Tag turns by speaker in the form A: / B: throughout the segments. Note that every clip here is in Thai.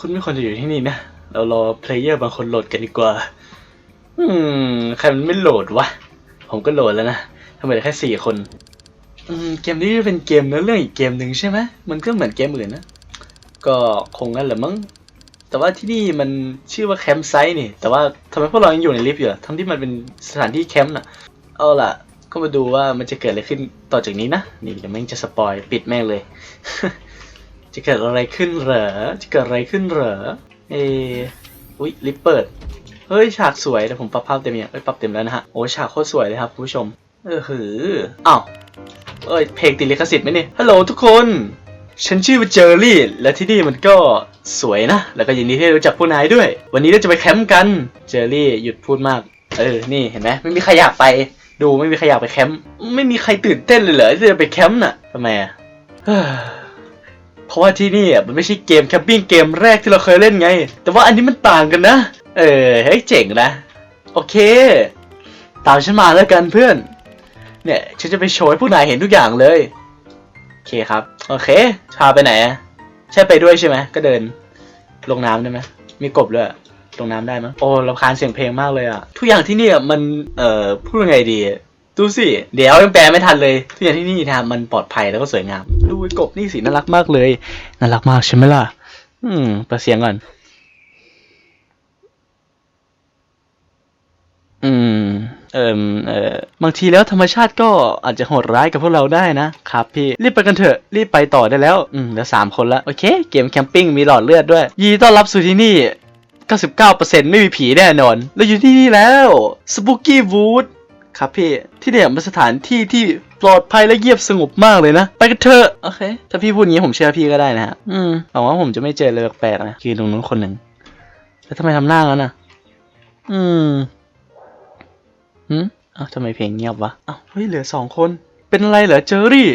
A: คุณไม่ควรจะอยู่ที่นี่นะ เรารอเพลเยอร์บางคนโหลดกันดีกว่า อืม ใครมันไม่โหลดวะ ผมก็โหลดแล้วนะทำไมเหลือแค่สี่คน อืม เกมนี้เป็นเกมเนื้อเรื่องอีกเกมหนึ่งใช่ไหม มันก็เหมือนเกมอื่นนะ ก็คงงั้นแหละมั้ง แต่ว่าที่นี่มันชื่อว่าแคมป์ไซต์นี่ แต่ว่าทำไมพวกเรายังอยู่ในลิฟต์อยู่ทั้งที่มันเป็นสถานที่แคมป์น่ะ เอาล่ะ ก็มาดูว่ามันจะเกิดอะไรขึ้นต่อจากนี้นะ นี่เดี๋ยวแม่งจะสปอยปิดแม่งเลย จะเกิดอะไรขึ้นเหรอ จะเกิดอะไรขึ้นเหรอ เอออุ๊ยลิฟต์เปิด เฮ้ย ฉากสวยแต่ผมปรับภาพเต็มยังเอ้ย ปรับเต็มแล้วนะฮะ โอ้ฉากโคตรสวยเลยครับคุณผู้ชม เออหืออ้าวเอ้ย เพลงติดลิขสิทธิ์ไหมเนี่ย ฮัลโหลทุกคน ฉันชื่อเจอรี่ และที่นี่มันก็สวยนะ แล้วก็ยินดีที่ได้รู้จักผู้นายด้วย วันนี้เราจะไปแคมป์กัน เจอรี่หยุดพูดมาก เออ นี่เห็นไหมไม่มีใครอยากไป ดูไม่มีใครอยากไปแคมป์ ไม่มีใครตื่นเต้นเลยเหรอที่จะไปแคมป์น่ะทำไมอะ เพราะว่าที่นี่มันไม่ใช่เกมแคมปิ้งเกมแรกที่เราเคยเล่นไง แต่ว่าอันนี้มันต่างกันนะ เออเฮ้ยเจ๋งนะ โอเค ตามฉันมาแล้วกันเพื่อน เนี่ยฉันจะไปโชว์ให้ผู้นายเห็นทุกอย่างเลย โอเคครับ โอเค พาไปไหนใช่ไปด้วยใช่ไหม ก็เดิน ลงน้ำได้ไหมมีกบด้วยลงน้ำได้มั้ยโอ้รำคาญเสียงเพลงมากเลยอะทุกอย่างที่นี่มัน เอ่อ พูดยังไงดี ดูสิ เดี๋ยวยังแปลไม่ทันเลย ทุกอย่างที่นี่นะมันปลอดภัยแล้วก็สวยงาม กบนี่สิน่ารักมากเลย น่ารักมากใช่ไหมล่ะ อืมปิดเสียงก่อน อืม เอ่มเอ่อบางทีแล้วธรรมชาติก็อาจจะโหดร้ายกับพวกเราได้นะครับพี่ รีบไปกันเถอะ รีบไปต่อได้แล้ว อืมเหลือสามคนละ โอเค เกมแคมปิ้งมีหลอดเลือดด้วย ยีต้อนรับสู่ที่นี่ 99%ไม่มีผีแน่นอน เราอยู่ที่นี่แล้ว Spooky Wood ครับพี่ที่เนี่ยมันสถานที่ที่ปลอดภัยและเงียบสงบมากเลยนะ ไปกันเถอะโอเค ถ้าพี่พูดอย่างนี้ผมเชื่อพี่ก็ได้นะฮะอืมหวังว่าผมจะไม่เจออะไรแปลกๆนะคือตรงนู้นคนหนึ่งแล้วทำไมทำหน้างั้นอะ อืมหืมอ้าวทำไมเพลงเงียบวะอ้าวเฮ้ยเหลือสองคน เป็นอะไรเหรอเจอรี่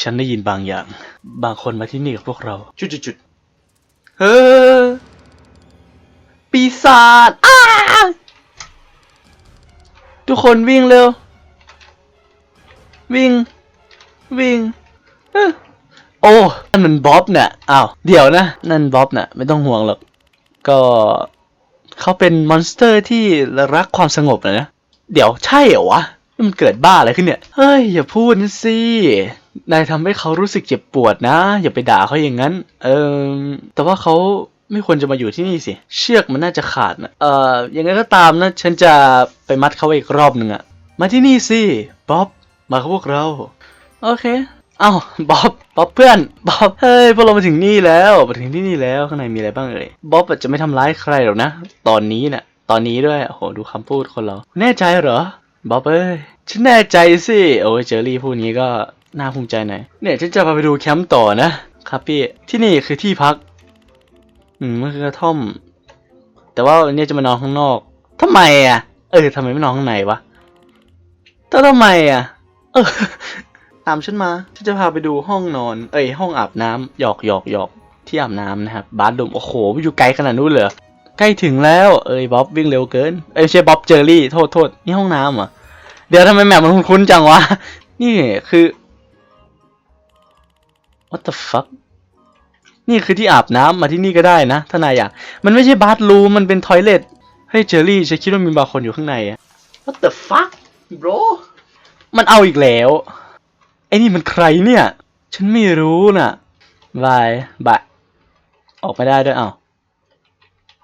A: ฉันได้ยินบางอย่าง บางคนมาที่นี่กับพวกเรา จุดจุดจุดๆเฮ้อปีศาจอ้า ทุกคนวิ่งเร็ว วิ่ง วิ่งเอ้อโอ้นั่นมันบ๊อบเนี่ยอ้าวเดี๋ยวนะ นั่นบ๊อบน่ะไม่ต้องห่วงหรอก ก็เขาเป็นมอนสเตอร์ที่รักความสงบนะ เดี๋ยวใช่เหรอวะมันเกิดบ้าอะไรขึ้นเนี่ย เฮ้ย อย่าพูดนะสิ นายทำให้เขารู้สึกเจ็บปวดนะ อย่าไปด่าเขาอย่างนั้น เออแต่ว่าเขา ไม่ควรจะมาอยู่ที่นี่สิ เชือกมันน่าจะขาดนะเอ่อยังไงก็ตามนะ ฉันจะไปมัดเขาไว้อีกรอบหนึ่งอะมาที่นี่สิบ๊อบมากับพวกเรา โอเคเอ้าบ๊อบบ๊อบเพื่อนบ๊อบเฮ้ยพวกเรามาถึงนี่แล้วมาถึงที่นี่แล้วข้างในมีอะไรบ้างเอ่ยบ๊อบอาจจะไม่ทำร้ายใครหรอกนะ ตอนนี้น่ะตอนนี้ด้วยโอ้โหดูคำพูดคนเรา แน่ใจเหรอบ๊อบเอ้ยฉันแน่ใจสิโอ้ยเจอรี่พูดนี้ก็น่าภูมิใจหน่อยเนี่ยฉันจะพาไปดูแคมป์ต่อนะครับพี่ที่นี่คือที่พัก อืมมันคือกระท่อม แต่ว่าวันนี้จะมานอนข้างนอกทำไมอะ เออทำไมไม่นอนข้างในวะแต่ทำไมอะ เออ ตามฉันมาฉันจะพาไปดูห้องนอน เอ้ยห้องอาบน้ำหยอกหยอกหยอกที่อาบน้ำนะครับบาร์ดมโอ้โหอยู่ไกลขนาดนู้นเลยเหรอใกล้ถึงแล้วเอ้ยบ๊อบวิ่งเร็วเกินเอ้ยใช่บ๊อบเจอรี่โทษโทษนี่ห้องน้ำเหรอเดี๋ยวทำไมแมปมันคุ้นจังวะ นี่คือ what the fuck นี่คือที่อาบน้ำมาที่นี่ก็ได้นะ ถ้านายอยาก มันไม่ใช่บาร์รูม มันเป็นทอยเลทเฮ้ยเจอรี่ฉันคิดว่ามีบางคนอยู่ข้างในอะ what the fuck bro มันเอาอีกแล้ว ไอ้นี่มันใครเนี่ย ฉันไม่รู้น่ะบายบายออกไม่ได้ด้วยเอ้า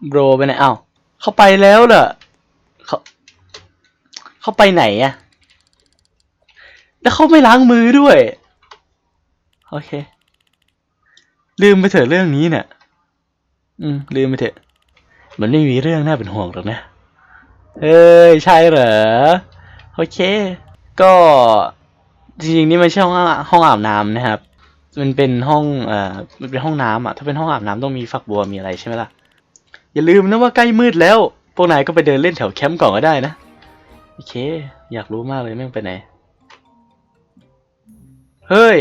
A: โบรไปไหนเอ้าเขาไปแล้วเหรอเขาเขาไปไหนอะแล้วเขาไม่ล้างมือด้วย โอเค ลืมไปเถอะเรื่องนี้เนี่ย อืม ลืมไปเถอะ มันไม่มีเรื่องน่าเป็นห่วงหรอกนะเฮ้ย ใช่เหรอ โอเค ก็จริงๆนี่ไม่ใช่ห้องอาห้องอาบน้ำนะครับ มันเป็นห้อง เอ่อ มันเป็นห้องน้ำอะ ถ้าเป็นห้องอาบน้ำต้องมีฝักบัวมีอะไรใช่ไหมล่ะ อย่าลืมนะว่าใกล้มืดแล้ว พวกนายก็ไปเดินเล่นแถวแคมป์ก่อนก็ได้นะ โอเค อยากรู้มากเลยแม่งไปไหน เฮ้ย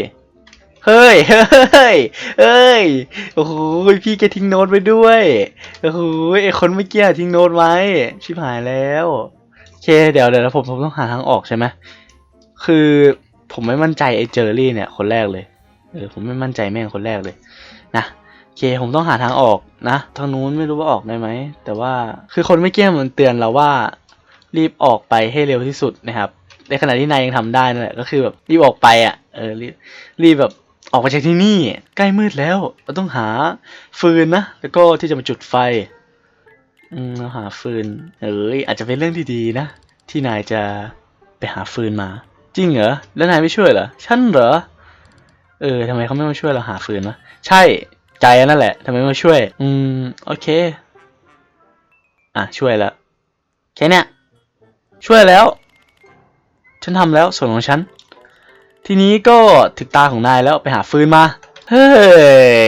A: เฮ้ย เฮ้ย เฮ้ย โอ้โหพี่แกทิ้งโน้ตไว้ด้วย โอ้โหไอคนเมื่อกี้ทิ้งโน้ตไว้ ชิบหายแล้วโอเค เดี๋ยวเดี๋ยวผมผมต้องหาทางออกใช่ไหมคือผมไม่มั่นใจไอ้เจอรี่เนี่ย คนแรกเลย เออผมไม่มั่นใจแม่งคนแรกเลย นะเค ผมต้องหาทางออกนะทางนู้นไม่รู้ว่าออกได้ไหม แต่ว่าคือคนไม่เกี้ยมันเตือนเราว่า รีบออกไปให้เร็วที่สุดนะครับ ในขณะที่นายยังทำได้นั่นแหละก็คือแบบรีบออกไปอะ เออรีบรีบแบบ ออกไปจากที่นี่ ใกล้มืดแล้ว เราต้องหาฟืนนะ แล้วก็ที่จะมาจุดไฟ อืมเราหาฟืน เอ้ยอาจจะเป็นเรื่องที่ดีนะ ที่นายจะไปหาฟืนมา จริงเหรอ แล้วนายไม่ช่วยเหรอ ฉันเหรอ เออทำไมเขาไม่มาช่วยเราหาฟืนวะ ใช่ ใจนั่นแหละทำไมไม่มาช่วย อืม โอเค อะ ช่วยแล้วแค่เนี้ยช่วยแล้ว ฉันทำแล้วส่วนของฉัน ทีนี้ก็ถึงตาของนายแล้วไปหาฟืนมา เฮ้ย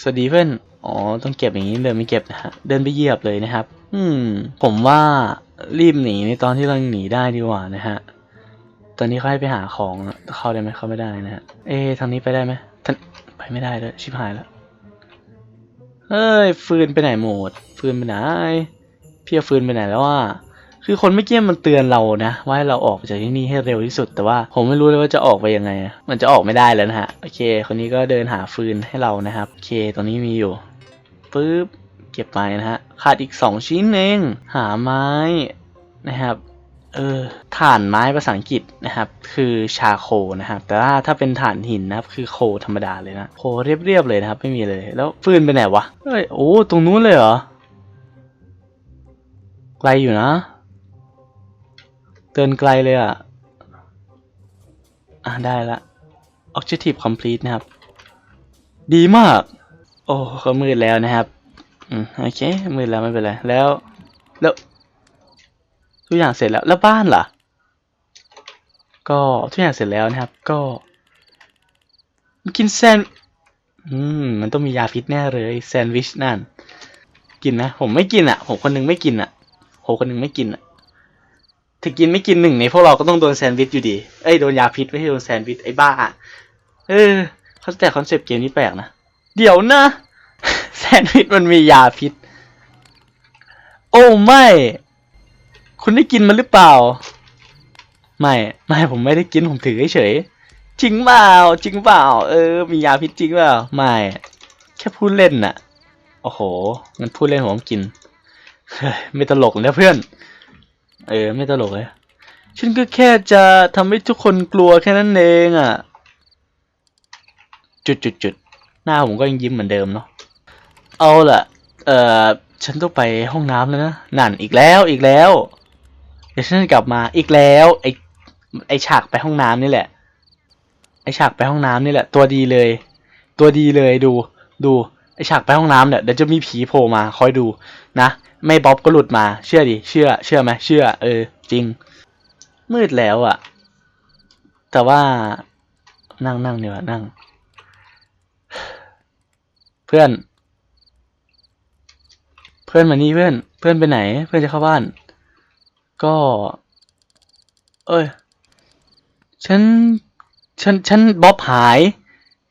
A: สวัสดีเพื่อน อ๋อ ต้องเก็บอย่างนี้เดินไม่เก็บนะฮะ เดินไปเหยียบเลยนะครับ อืม ผมว่ารีบหนีในตอนที่เรายังหนีได้ดีกว่านะฮะ ตอนนี้เขาให้ไปหาของอะเข้าได้ไหมเข้าไม่ได้นะฮะ เอ๊ทางนี้ไปได้ไหมท่านไปไม่ได้เลยชิบหายแล้วเฮ้ย ฟืนไปไหนหมด ฟืนไปไหนพี่ฟืนไปไหนแล้วว่า คือคนไม่เกี้ยมมันเตือนเรานะ ว่าให้เราออกจากที่นี่ให้เร็วที่สุด แต่ว่าผมไม่รู้เลยว่าจะออกไปยังไงอะมันจะออกไม่ได้แล้วนะฮะ โอเค คนนี้ก็เดินหาฟืนให้เรานะครับ โอเคตรงนี้มีอยู่ปึ๊บ เก็บไปนะฮะ ขาดอีกสองชิ้นเอง หาไม้นะครับ เออ ถ่านไม้ภาษาอังกฤษนะครับ คือชาโคนะครับ แต่ว่าถ้าเป็นถ่านหินนะครับ คือโคธรรมดาเลยนะ โคเรียบๆเลยนะครับ ไม่มีเลย แล้วฟืนไปไหนวะเฮ้ย โอ้ ตรงนู้นเลยเหรอ ไกลอยู่นะ เดินไกลเลยอะ อะ ได้ละ objective complete นะครับ ดีมาก โอ้ก็มืดแล้วนะครับ อืม โอเค มืดแล้วไม่เป็นไร แล้ว แล้วทุกอย่างเสร็จแล้ว แล้วบ้านล่ะ ก็ทุกอย่างเสร็จแล้วนะครับ ก็กินแซนอืม มันต้องมียาพิษแน่เลยแซนด์วิชนั่น กินนะ ผมไม่กินอะ ผมคนหนึงไม่กินอะ ผมคนหนึงไม่กินอะ ถ้ากินไม่กินหนึ่งในพวกเราก็ต้องโดนแซนด์วิชอยู่ดี เอ้ยโดนยาพิษไม่ใช่โดนแซนด์วิชไอ้บ้า เออเขาแต่คอนเซปต์เกมนี้แปลกนะ เดี๋ยวนะ แซนด์วิชมันมียาพิษ โอ้ไม่ คุณได้กินมันหรือเปล่า ไม่ ไม่ผมไม่ได้กินผมถือเฉย จริงเปล่า จริงเปล่า เออ มียาพิษจริงเปล่า ไม่ แค่พูดเล่นน่ะ โอ้โหงั้นพูดเล่นผมกิน เฮ้ย ไม่ตลกนะเพื่อน เออ ไม่ตลกเลย ฉันก็แค่จะทำให้ทุกคนกลัวแค่นั้นเองอะ จุดจุดจุดหน้าผมก็ยังยิ้มเหมือนเดิมเนาะ เอาล่ะ เอ่อ ฉันต้องไปห้องน้ำแล้วนะ นั่นอีกแล้วอีกแล้ว เดี๋ยวฉันกลับมาอีกแล้วไอไอฉากไปห้องน้ำนี่แหละ ไอฉากไปห้องน้ำนี่แหละ ตัวดีเลย ตัวดีเลยดู ดูไอฉากไปห้องน้ำเนี่ยเดี๋ยวจะมีผีโผล่มาคอยดูนะ ไม่บ๊อบก็หลุดมา เชื่อดิ เชื่อ เชื่อไหมเชื่อ เออ จริง มืดแล้วอะ่ะ แต่ว่า นั่งนั่งเนีกว่ยนั่ง เพื่อน เพื่อนมานี่เพื่อน เพื่อนไปไหน เพื่อนจะเข้าบ้าน ก็ เอ้ย ฉัน ฉัน ฉันบ๊อบหาย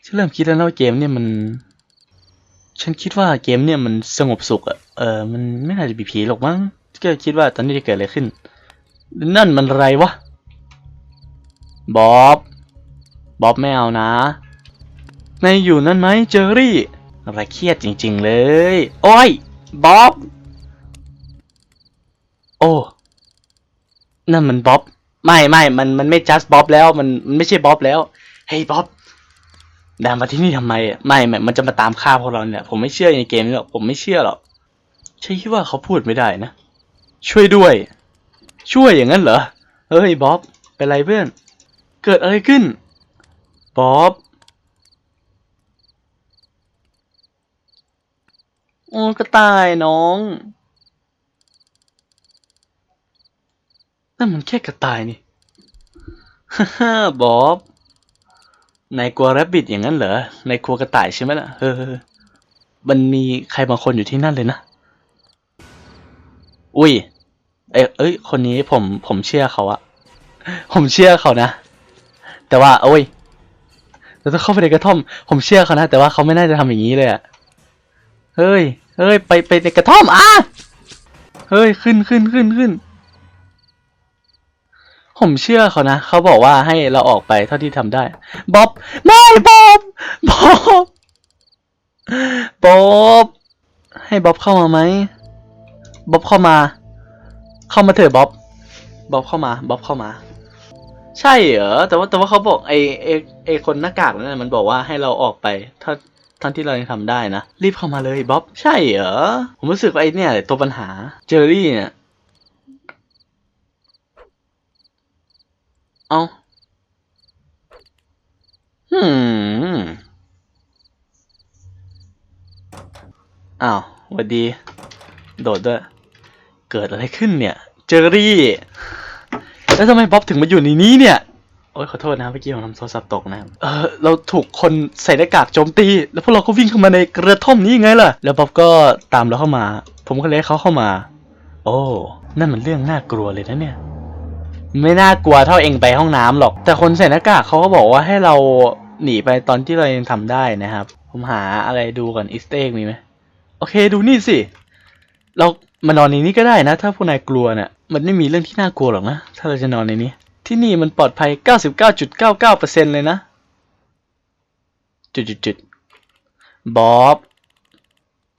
A: ฉันเริ่มคิดแล้วนะว่าเกมเนี่ยมัน ฉันคิดว่าเกมเนี่ยมันสงบสุขอะเออมันไม่น่าจะมีผีหรอกมั้งก็คิดว่าตอนนี้จะเกิดอะไรขึ้น นั่นมันอะไรวะบ๊อบบ๊อบไม่เอานะนายอยู่นั่นไหมเจอรี่อะไรเครียดจริง ๆ เลย โอ้ยบ๊อบโอ้นั่นมันบ๊อบ ไม่ไม่มันมันไม่ just บ๊อบแล้วมันมันไม่ใช่บ๊อบแล้วเฮ้ยบ๊อบ ดามาที่นี่ทำไมอะไม่ไม่มันจะมาตามฆ่าพวกเราเนี่ย ผมไม่เชื่อในเกมนี้หรอกผมไม่เชื่อหรอกใช่คิดว่าเขาพูดไม่ได้นะ ช่วยด้วย ช่วยอย่างนั้นเหรอเฮ้ยบ๊อบเป็นไรเพื่อน เกิดอะไรขึ้นบ๊อบโอ้กระต่ายน้องนั่นมันแค่กระต่ายนี่ฮ่าฮ่าบ๊อบ นายกลัวแรบบิทอย่างนั้นเหรอนายกลัวกระต่ายใช่ไหมล่ะเออมันมีใครบางคนอยู่ที่นั่นเลยนะ อุ้ย เอ้ยเอ้ย คนนี้ผมผมเชื่อเขาอะผมเชื่อเขานะ แต่ว่าโอ้ยเราต้องเข้าไปในกระท่อม ผมเชื่อเขานะ แต่ว่าเขาไม่น่าจะทำอย่างนี้เลยอะเฮ้ย เฮ้ย ไปไปในกระท่อมอะเฮ้ย ขึ้นขึ้นขึ้นขึ้น ผมเชื่อเขานะ เขาบอกว่าให้เราออกไปเท่าที่ทำได้ บ๊อบ ไม่บ๊อบบ๊อบบ๊อบให้บ๊อบเข้ามาไหมบ๊อบเข้ามา เข้ามาเถอะบ๊อบบ๊อบเข้ามาบ๊อบเข้ามา ใช่เหรอแต่ว่าแต่ว่าเขาบอกไอไอไอคนหน้ากากนั่นมันบอกว่าให้เราออกไปเท่าทั้งที่เรายังทำได้นะ รีบเข้ามาเลยบ๊อบ ใช่เหรอผมรู้สึกว่าไอเนี่ยตัวปัญหาเจอรี่เนี่ย เอาหืมอ้าวสวัสดี โดดด้วย เกิดอะไรขึ้นเนี่ย เจอรี่ แล้วทำไมบ๊อบถึงมาอยู่ในนี้เนี่ย โอ้ยขอโทษนะเมื่อกี้ผมทำโทรศัพท์ตกนะ เออเราถูกคนใส่หน้ากากโจมตี แล้วพวกเราก็วิ่งเข้ามาในกระท่อมนี้ยังไงล่ะ แล้วบ๊อบก็ตามเราเข้ามา ผมก็เลยเขาเข้ามา โอ้ นั่นมันเรื่องน่ากลัวเลยนะเนี่ย ไม่น่ากลัวเท่าเองไปห้องน้ำหรอก แต่คนใส่หน้ากากเขาก็บอกว่าให้เราหนีไปตอนที่เรายังทำได้นะครับ ผมหาอะไรดูก่อนอีสเต็กมีไหมโอเคดูนี่สิ เรามานอนในนี้ก็ได้นะ ถ้าพวกนายกลัวเนี่ยมันไม่มีเรื่องที่น่ากลัวหรอกนะ ถ้าเราจะนอนในนี้ ที่นี่มันปลอดภัย 99.99%เลยนะ จุดจุดจุดบ๊อบ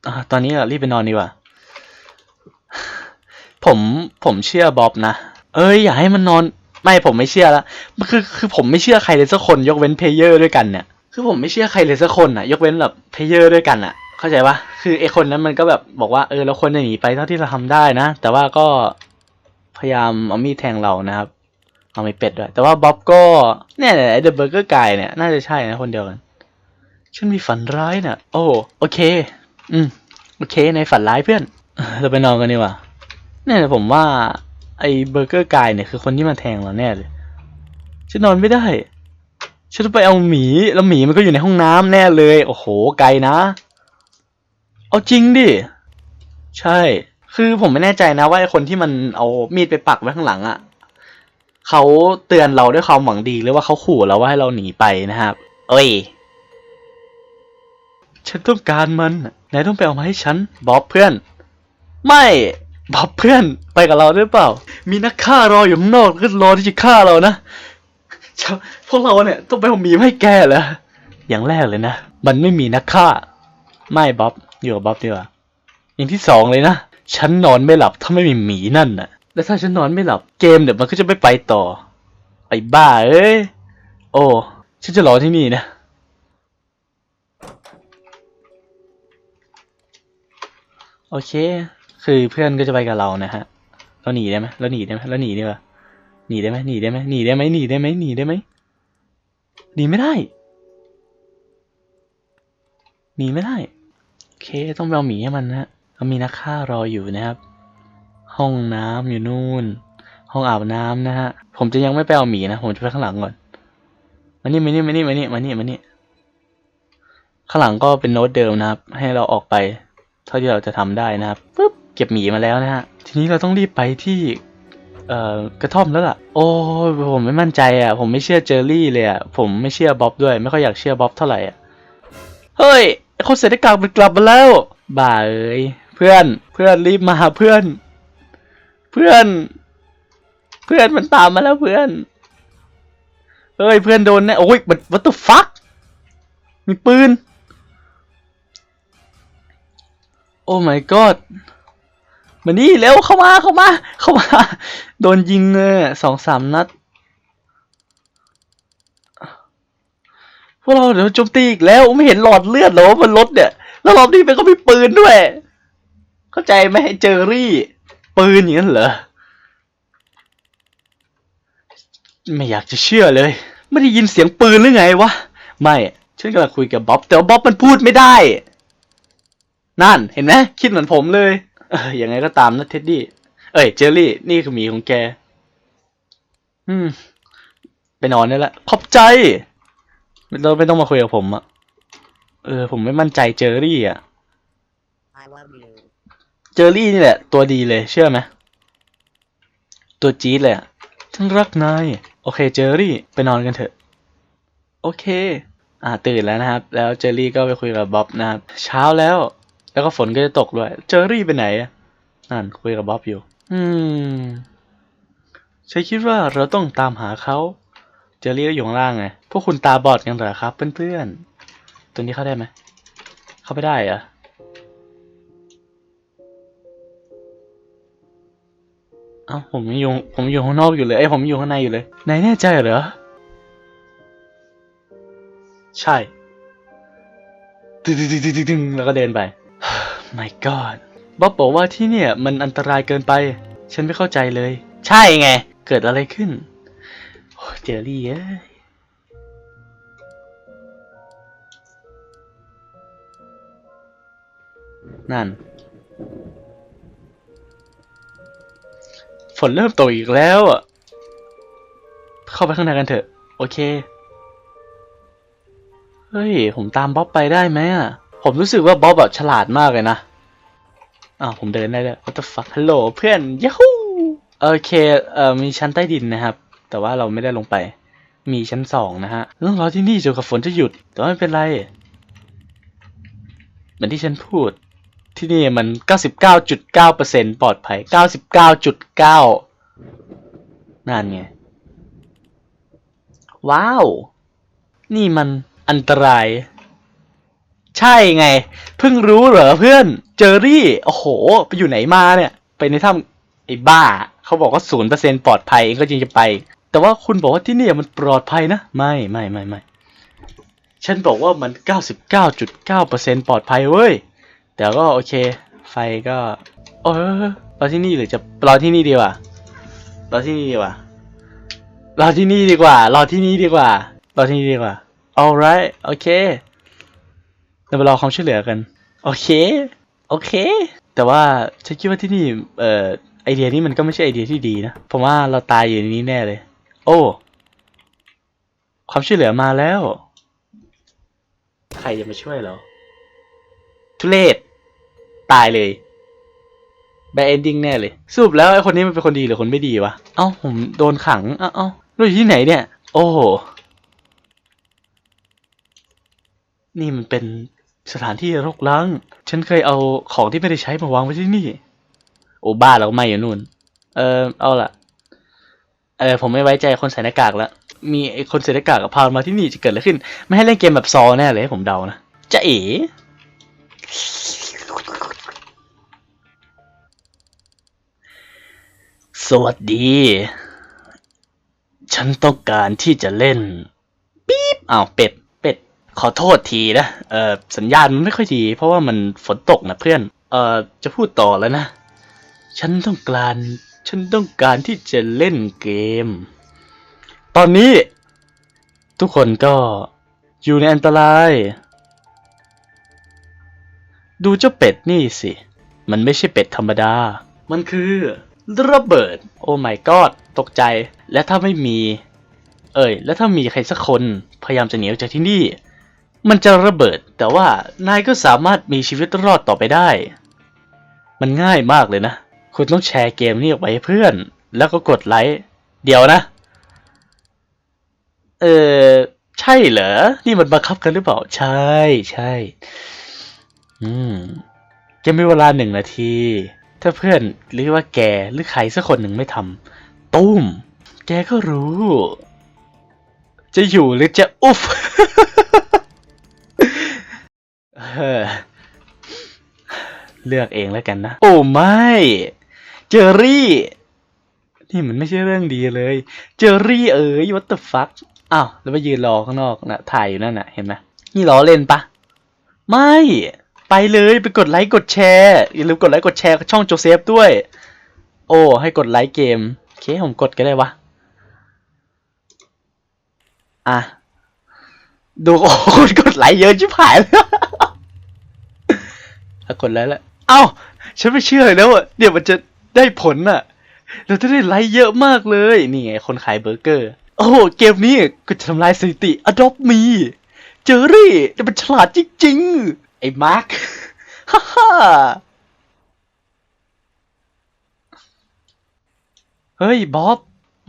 A: อตอนนี้เรารีบไปนอนดีกว่า ผมผมเชื่อบ๊อบนะ เอ้ยอย่าให้มันนอน ไม่ผมไม่เชื่อละคือคือผมไม่เชื่อใครเลยสักคนยกเว้นเพลเยอร์ด้วยกันเนี่ยคือผมไม่เชื่อใครเลยสักคนอะ ยกเว้นแบบเพลเยอร์ด้วยกันอะ เข้าใจปะคือไอคนนั้นมันก็แบบบอกว่าเออเราควรจะหนีไปเท่าที่เราทำได้นะ แต่ว่าก็พยายามเอามีดแทงเรานะครับ เอาไม่เป็ดด้วย แต่ว่าบ๊อบก็เนี่ยไอเดอะเบอร์เกอร์กายเนี่ยน่าจะใช่นะคนเดียวกันฉันมีฝันร้ายน่ะ โอ้โอเค อืมโอเคในฝันร้ายเพื่อนเราไปนอนกันดีกว่าเนี่ยผมว่า ไอเบอร์เกอร์กายเนี่ยคือคนที่มาแทงเราแน่เลยฉันนอนไม่ได้ฉันต้องไปเอาหมี แล้วหมีมันก็อยู่ในห้องน้ำแน่เลย โอ้โห ไกลนะ เอาจริงดิ ใช่ คือผมไม่แน่ใจนะว่าไอคนที่มันเอามีดไปปักไว้ข้างหลังอะ่ะเขาเตือนเราด้วยความหวังดีหรือว่าเขาขู่เราว่าให้เราหนีไปนะครับ เอ้ย ฉันต้องการมันน่ะนายต้องไปเอามาให้ฉัน บ๊อบเพื่อน ไม่ บ๊อบเพื่อนไปกับเราด้วยเปล่า มีนักฆ่ารออยู่ข้างนอกก็รอที่จะฆ่าเรานะพวกเราเนี่ยต้องไปเอาหมีมาให้แกเหรออย่างแรกเลยนะ มันไม่มีนักฆ่า ไม่บ๊อบอยู่กับบ๊อบดีกว่าอย่างที่สองเลยนะ ฉันนอนไม่หลับถ้าไม่มีหมีนั่นน่ะ แล้วถ้าฉันนอนไม่หลับเกมเดี๋ยวมันก็จะไม่ไปต่อ ไอ้บ้าเอ้ย โอ้ ฉันจะรอที่นี่นะ โอเค คือเพื่อนก็จะไปกับเรานะฮะ เราหนีได้ไหมเราหนีได้ไหมเราหนีดีกว่าหนีได้ไหมหนีได้ไหมหนีได้ไหมหนีได้ไหมหนีได้ไหมหนีไม่ได้ หนีไม่ได้ โอเค ต้องไปเอาหมีให้มันนะเขามีนักฆ่ารออยู่นะครับ ห้องน้ำอยู่นู่น ห้องอาบน้ำนะฮะ ผมจะยังไม่ไปเอาหมีนะ ผมจะไปข้างหลังก่อน มานี่มานี่มานี่มานี่มานี่มานี่ข้างหลังก็เป็นโน้ตเดิมนะครับ ให้เราออกไป เท่าที่เราจะทำได้นะครับปุ๊บ ก็บหมีมาแล้วนะฮะ ทีนี้เราต้องรีบไปที่เอ่อกระท่อมแล้วล่ะ โอ้ยผมไม่มั่นใจอะ ผมไม่เชื่อเจอรี่เลยอะ ผมไม่เชื่อบ๊อบด้วย ไม่ค่อยอยากเชื่อบ๊อบเท่าไหร่อะ เฮ้ยคนเสร็จกากมันกลับมาแล้ว บ่าเอ้ย เพื่อน เพื่อนรีบมาหาเพื่อน เพื่อน เพื่อนมันตามมาแล้วเพื่อน เฮ้ย เพื่อนโดนแน่โอ้ยมัน what the fuck มีปืน โอ้ my god มานี่เร็วเข้ามาเข้ามา เข้ามา โดนยิงเลยสองสามนัด พวกเราเดี๋ยวโจมตีอีกแล้วไม่เห็นหลอดเลือดหรอว่าบนรถเนี่ย แล้วรอบนี้มันก็มีปืนด้วย เข้าใจไหมเจอรี่ ปืนอย่างนั้นเหรอ ไม่อยากจะเชื่อเลย ไม่ได้ยินเสียงปืนหรือไงวะ ไม่ฉันกำลังคุยกับบ๊อบแต่ว่าบ๊อบมันพูดไม่ได้ นั่นเห็นไหมคิดเหมือนผมเลย เออยังไงก็ตามนะเท็ดดี้ เอ้ย เจอรี่ นี่คือหมีของแก อืม ไปนอนได้ละขอบใจเราไม่ต้องมาคุยกับผมอะเออ ผมไม่มั่นใจเจอรี่อะ
B: I love you.
A: เจอรี่นี่แหละ ตัวดีเลย เชื่อไหมตัวจี๊ดเลยอะฉันรักนาย โอเค เจอรี่ ไปนอนกันเถอะ โอเค อ่าตื่นแล้วนะครับ แล้วเจอรี่ก็ไปคุยกับบ๊อบนะครับ เช้าแล้ว แล้วก็ฝนก็จะตกด้วย เจอรี่ไปไหนอะนั่นคุยกับบ๊อบอยู่ อืมฉันคิดว่าเราต้องตามหาเขา เจอรี่ก็อยู่ข้างล่างไง พวกคุณตาบอดกันเหรอครับเพื่อนๆ ตัวนี้เข้าได้ไหม เข้าไม่ได้เหรอ้าผมอยู่ผมอยู่ข้างนอกอยู่เลยไอ้ผมอยู่ข้างในอยู่เลยนายแน่ใจเหรอ ใช่ดึงดึงดึงดึงแล้วก็เดินไป my god บ๊อบบอกว่าที่เนี่ยมันอันตรายเกินไป ฉันไม่เข้าใจเลย ใช่ไง เกิดอะไรขึ้น โอ้เจอรี่เอ้ยนั่น ฝนเริ่มตกอีกแล้วอะ เข้าไปข้างในกันเถอะ โอเค เฮ้ย ผมตามบ๊อบไปได้ไหมอะ ผมรู้สึกว่าบ๊อบแบบฉลาดมากเลยนะอ้าวผมเดินได้เลย what the fuck ฮัลโหลเพื่อนย a ฮูโอเคเอ่อมีชั้นใต้ดินนะครับ แต่ว่าเราไม่ได้ลงไป มีชั้นสองนะฮะต้องรอที่นี่จนกว่าฝนจะหยุด แต่ว่าไม่เป็นไร เหมือนที่ฉันพูด ที่นี่มัน 99.9%ปลอดภัย 99.9 นั่นไง ว้าว นี่มันอันตราย ใช่ไง เพิ่งรู้เหรอเพื่อนเจอรี่ โอ้โห ไปอยู่ไหนมาเนี่ย ไปในถ้ำไอ้บ้า เขาบอกว่าศูนย์เปอร์เซ็นปลอดภัยเองก็จริงจะไป แต่ว่าคุณบอกว่าที่นี่มันปลอดภัยนะ ไม่ไม่ไม่ไม่ฉันบอกว่ามัน 99.9%ปลอดภัยเว้ย แต่ก็โอเค ไฟก็ เออรอที่นี่หรือจะรอที่นี่ดีกว่า รอที่นี่ดีกว่า รอที่นี่ดีกว่า รอที่นี่ดีกว่า รอที่นี่ดีกว่า alright โอเค เราไปรอความช่วยเหลือกัน โอเค โอเค แต่ว่าฉันคิดว่าที่นี่ เอ่อ ไอเดียนี้มันก็ไม่ใช่ไอเดียที่ดีนะ ผมว่าเราตายอยู่ในนี้แน่เลย โอ้ ความช่วยเหลือมาแล้ว ใครจะมาช่วยเรา ทุเรศตายเลยแบดเอนดิ้งแน่เลยสรุปแล้วไอ้คนนี้มันเป็นคนดีหรือคนไม่ดีวะ เอ้าผมโดนขัง เอ้าเอ้าเราอยู่ที่ไหนเนี่ย โอ้โหนี่มันเป็น สถานที่รกร้าง ฉันเคยเอาของที่ไม่ได้ใช้มาวางไว้ที่นี่ โอ้บ้าเราก็ไม่อยู่นู่น เออเอาล่ะ เออผมไม่ไว้ใจคนใส่หน้ากากแล้วมีไอ้คนใส่หน้ากากกับพามาที่นี่จะเกิดอะไรขึ้น ไม่ให้เล่นเกมแบบซอแน่เลยผมเดานะจะเอ๋สวัสดี ฉันต้องการที่จะเล่น ปี๊บอ้าวเป็ด ขอโทษทีนะ เอ่อสัญญาณมันไม่ค่อยดี เพราะว่ามันฝนตกนะเพื่อน เอ่อจะพูดต่อแล้วนะ ฉันต้องการ ฉันต้องการที่จะเล่นเกม ตอนนี้ ทุกคนก็อยู่ในอันตราย ดูเจ้าเป็ดนี่สิ มันไม่ใช่เป็ดธรรมดา มันคือระเบิด โอ้ my god ตกใจ และถ้าไม่มี เอ่ย แล้วถ้ามีใครสักคนพยายามจะหนีออกจากที่นี่ มันจะระเบิด แต่ว่านายก็สามารถมีชีวิตรอดต่อไปได้ มันง่ายมากเลยนะ คุณต้องแชร์เกมนี้ออกไปให้เพื่อน แล้วก็กดไลค์ เดี๋ยวนะ เออใช่เหรอ นี่มันบังคับกันหรือเปล่า ใช่ใช่ อืม จะมีเวลาหนึ่งนาที ถ้าเพื่อนหรือว่าแกหรือใครสักคนหนึ่งไม่ทำตุ้ม แกก็รู้ จะอยู่หรือจะ อุฟ เลือกเองแล้วกันนะ โอ้ไม่ เจอรี่ นี่มันไม่ใช่เรื่องดีเลย เจอรี่เอ๋ย what the fuck อ้าว แล้วไปยืนรอข้างนอกนะถ่ายอยู่นั่นน่ะเห็นไหมนี่ล้อเล่นปะ ไม่ ไปเลยไปกดไลค์กดแชร์อย่าลืมกดไลค์กดแชร์ช่องโจเซฟด้วย โอ้ ให้กดไลค์เกมโอเคผมกดก็ได้วะอะดูโอ้คนกดไลค์เยอะชิบหายเลย กดไลค์แล้วเอ้า ฉันไม่เชื่อเลยนะว่าเดี๋ยวมันจะได้ผลน่ะ เราจะได้ไลค์เยอะมากเลย นี่ไงคนขายเบอร์เกอร์ โอ้โห เกมนี้ก็จะทำลายสถิติ Adopt Me เจอรี่จะเป็นฉลาดจริงๆ ไอ้มาร์ค ฮ่าฮ่าเฮ้ยบ๊อบ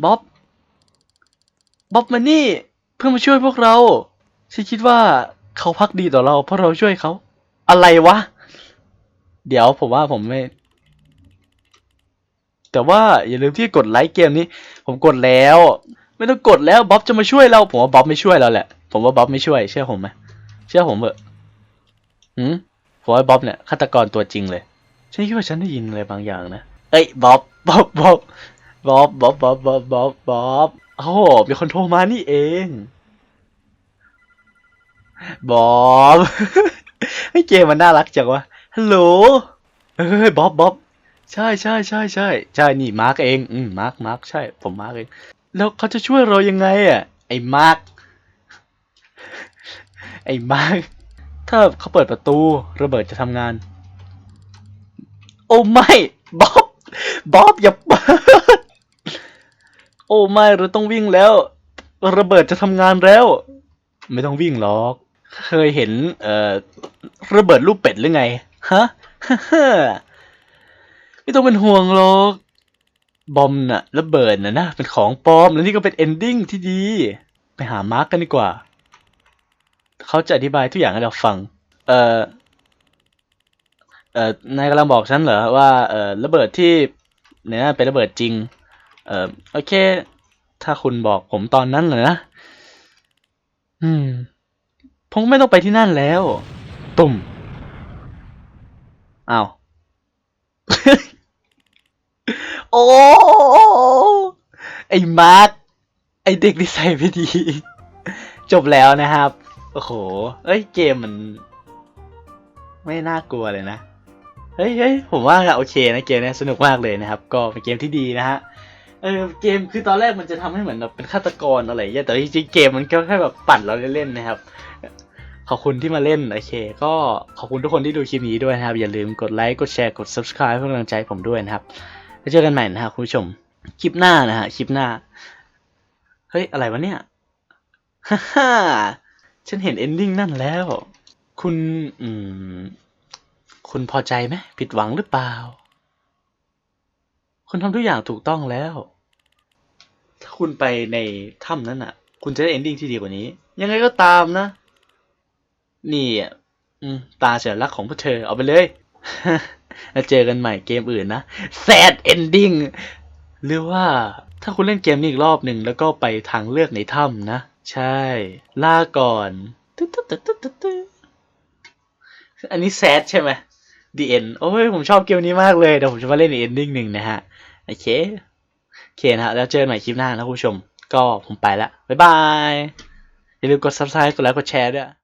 A: บ๊อบบ๊อบมานี่ เพื่อมาช่วยพวกเรา ฉันคิดว่าเขาพักดีต่อเราเพราะเราช่วยเขา อะไรวะ เดี๋ยวผมว่าผมไม่ แต่ว่าอย่าลืมที่กดไลค์เกมนี้ ผมกดแล้ว ไม่ต้องกดแล้วบ๊อบจะมาช่วยเรา ผมว่าบ๊อบไม่ช่วยเราแหละ ผมว่าบ๊อบไม่ช่วย เชื่อผมไหมเชื่อผมเถอะหืมผมว่าบ๊อบเนี่ยฆาตกรตัวจริงเลยฉันคิดว่าฉันได้ยินอะไรบางอย่างนะเอ้ยบ๊อบบ๊อบบ๊อบบ๊อบบ๊อบบ๊อบบ๊อบบ๊อบบ๊อบโอ้โหมีคนโทรมานี่เองบ๊อบไอ้เกมมันน่ารักจังวะ ฮัลโหล เฮ้ยบ๊อบบ๊อบใช่ใช่ใช่ใช่ใช่นี่มาร์กเอง อืมมาร์กมาร์กใช่ ผมมาร์กเอง แล้วเขาจะช่วยเรายังไงอะ ไอ้มาร์กไอ้มาร์กถ้าเขาเปิดประตูระเบิดจะทำงาน โอ้ไม่บ๊อบบ๊อบอย่าเปิดโอ้ไม่เราต้องวิ่งแล้ว ระเบิดจะทำงานแล้ว ไม่ต้องวิ่งหรอก เคยเห็นเอ่อระเบิดลูกเป็ดหรือไง ฮะไม่ต้องเป็นห่วงหรอกบอมน่ะระเบิดน่ะนะเป็นของปลอมแล้วนี่ก็เป็นเอนดิ้งที่ดี ไปหามาร์กกันดีกว่า เขาจะอธิบายทุกอย่างให้เราฟัง เอ่อ เอ่อนายกำลังบอกฉันเหรอว่าเอ่อระเบิดที่เนี่ยเป็นระเบิดจริง เอ่อโอเค ถ้าคุณบอกผมตอนนั้นเหรอนะอืมผมไม่ต้องไปที่นั่นแล้ว ตุ่ม อ้าว โอ้ไอ้มาร์คไอ้เด็กนิสัยไม่ดี จบแล้วนะครับ โอ้โห เอ้ยเกมมัน ไม่น่ากลัวเลยนะ เฮ้ยเฮ้ยผมว่าโอเคนะเกมนี้สนุกมากเลยนะครับ ก็เป็นเกมที่ดีนะฮะ เออเกมคือตอนแรกมันจะทำให้เหมือนแบบเป็นฆาตกรอะไรอย่างเงี้ยแต่จริงๆเกมมันก็แค่แบบปั่นเราเล่นๆนะครับ ขอบคุณที่มาเล่น โอเค ก็ขอบคุณทุกคนที่ดูคลิปนี้ด้วยนะครับ อย่าลืมกดไลค์ กดแชร์ กด subscribe เพื่อกำลังใจผมด้วยนะครับ แล้วเจอกันใหม่นะครับคุณผู้ชม คลิปหน้านะฮะ คลิปหน้า เฮ้ย อะไรวะเนี่ย ฮ่าฮ่าฉันเห็นเอนดิ้งนั่นแล้ว คุณ อืม คุณพอใจไหม ผิดหวังหรือเปล่า คุณทำทุกอย่างถูกต้องแล้ว ถ้าคุณไปในถ้ำนั้นอะ คุณจะได้เอนดิ้งที่ดีกว่านี้ ยังไงก็ตามนะ นี่อะอืมตาเสียรักของพวกเธอเอาไปเลยแล้วเจอกันใหม่เกมอื่นนะ sad ending หรือว่าถ้าคุณเล่นเกมนี้อีกรอบหนึ่งแล้วก็ไปทางเลือกในถ้ำนะ ใช่ลาก่อนตึ๊ดตึ๊ดตึ๊ดตึ๊ดตึ๊ดตึ๊ดอันนี้ sad ใช่ไหม The End โอ้ยผมชอบเกมนี้มากเลยเดี๋ยวผมจะมาเล่นอีก ending หนึ่งนะฮะ โอเค โอเคนะฮะแล้วเจอกันใหม่คลิปหน้านะคุณผู้ชม ก็ผมไปละบ๊ายบาย อย่าลืมกด subscribe กดไลค์กดแชร์ด้วย